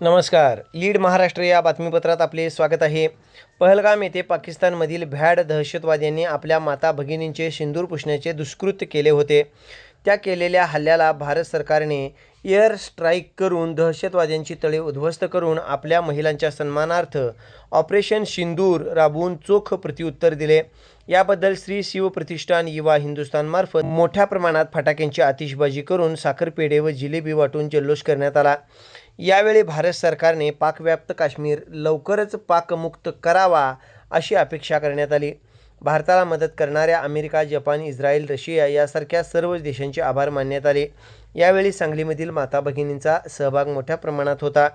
नमस्कार. लीड महाराष्ट्र या बातमीपत्रात आपले स्वागत आहे. पहलगाम येथे पाकिस्तानमधील भ्याड दहशतवाद्यांनी आपल्या माता भगिनींचे सिंदूर पुसण्याचे दुष्कृत्य केले होते. त्या केलेल्या हल्ल्याला भारत सरकारने एअर स्ट्राईक करून दहशतवाद्यांची तळे उद्ध्वस्त करून आपल्या महिलांच्या सन्मानार्थ ऑपरेशन सिंदूर राबवून चोख प्रत्युत्तर दिले. याबद्दल श्री शिव प्रतिष्ठान युवा हिंदुस्थानमार्फत मोठ्या प्रमाणात फटाक्यांची आतिषबाजी करून साखरपेढे व जिलेबी वाटून जल्लोष करण्यात आला. यावेळी भारत सरकारने पाकव्याप्त काश्मीर लवकरच पाकमुक्त करावा अशी अपेक्षा करण्यात आली. भारताला मदत करणाऱ्या अमेरिका जपान इस्रायल रशिया यासारख्या सर्व देशांचे आभार मानण्यात आले. यावेळी सांगलीमधील माता भगिनींचा सहभाग मोठ्या प्रमाणात होता.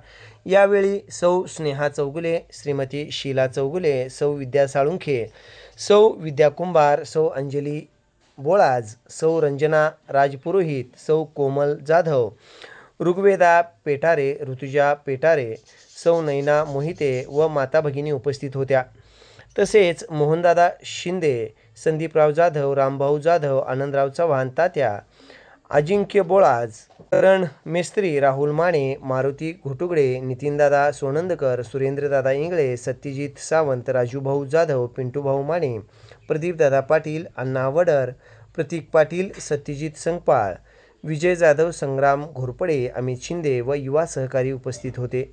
यावेळी सौ स्नेहा चौगुले श्रीमती शीला चौगुले सौ विद्या साळुंखे सौ विद्या कुंभार सौ अंजली बोळाज सौ रंजना राजपुरोहित सौ कोमल जाधव ऋग्वेदा पेटारे ऋतुजा पेटारे सौ नैना मोहिते व माता भगिनी उपस्थित होत्या. तसेच मोहनदादा शिंदे संदीपराव जाधव रामभाऊ जाधव आनंदराव चव्हाण तात्या अजिंक्य बोळाज करण मेस्त्री राहुल माने मारुती घोटुगडे नितीनदादा सोनंदकर सुरेंद्रदादा इंगळे सत्यजित सावंत राजूभाऊ जाधव पिंटूभाऊ माने प्रदीपदादा पाटील अण्णा वडर प्रतीक पाटील सत्यजित संगपाळ विजय जाधव संग्राम घोरपडे अमित शिंदे व युवा सहकारी उपस्थित होते.